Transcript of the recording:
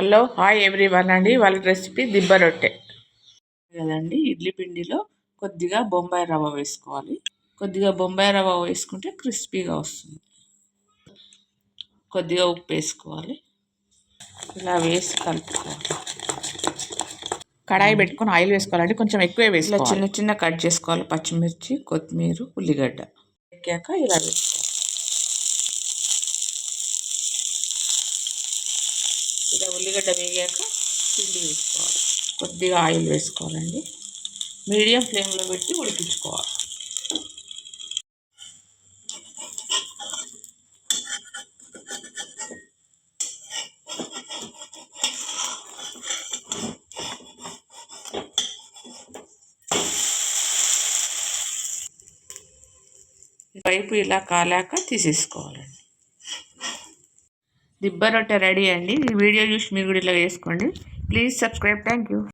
Hello hi everyone అండి. వాళ్ళ recipe దిబ్బ రొట్టె. కదండి ఇడ్లీ పిండిలో కొద్దిగా బొంబాయి రవ్వ వేసుకోవాలి. కొద్దిగా బొంబాయి రవ్వ వేసుకుంటే క్రిస్పీగా వస్తుంది. కొద్దిగా ఉప్పు వేసుకోవాలి. ఇలా వేసి కలుపుకోవాలి. కడాయి పెట్టుకొని ఆయిల్ వేసుకోవాలండి. కొంచెం ఎక్కువే వేసి ఇలా చిన్న చిన్న కట్ చేసుకోవాలి. పచ్చిమిర్చి కొత్తిమీర ఉల్లిగడ్డ. ఎక్కాక ఇలా వేసుకోవాలి. ఇలా ఉల్లిగడ్డ వేగాక పిండి వేసుకోవాలి. కొద్దిగా ఆయిల్ వేసుకోవాలండి. మీడియం ఫ్లేమ్లో పెట్టి ఉడికించుకోవాలి. పైపు ఇలా కాలాక తీసేసుకోవాలండి. దిబ్బ రొట్టె రెడీ అండి. ఈ వీడియో చూసి మీరు కూడా ఇలా చేసుకోండి. Please subscribe thank you